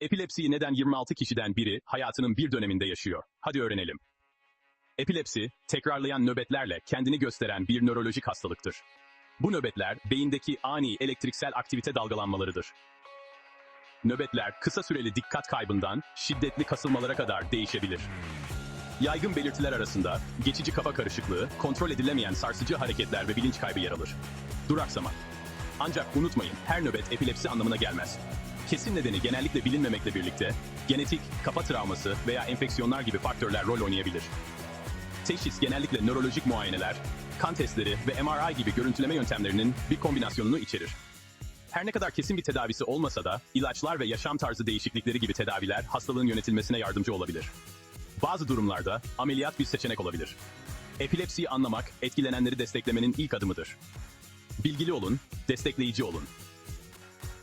Epilepsiyi neden 26 kişiden biri hayatının bir döneminde yaşıyor? Hadi öğrenelim. Epilepsi, tekrarlayan nöbetlerle kendini gösteren bir nörolojik hastalıktır. Bu nöbetler, beyindeki ani elektriksel aktivite dalgalanmalarıdır. Nöbetler, kısa süreli dikkat kaybından şiddetli kasılmalara kadar değişebilir. Yaygın belirtiler arasında geçici kafa karışıklığı, kontrol edilemeyen sarsıcı hareketler ve bilinç kaybı yer alır. Duraksama. Ancak unutmayın, her nöbet epilepsi anlamına gelmez. Kesin nedeni genellikle bilinmemekle birlikte, genetik, kafa travması veya enfeksiyonlar gibi faktörler rol oynayabilir. Teşhis genellikle nörolojik muayeneler, kan testleri ve MRI gibi görüntüleme yöntemlerinin bir kombinasyonunu içerir. Her ne kadar kesin bir tedavisi olmasa da, ilaçlar ve yaşam tarzı değişiklikleri gibi tedaviler hastalığın yönetilmesine yardımcı olabilir. Bazı durumlarda ameliyat bir seçenek olabilir. Epilepsiyi anlamak, etkilenenleri desteklemenin ilk adımıdır. Bilgili olun, destekleyici olun.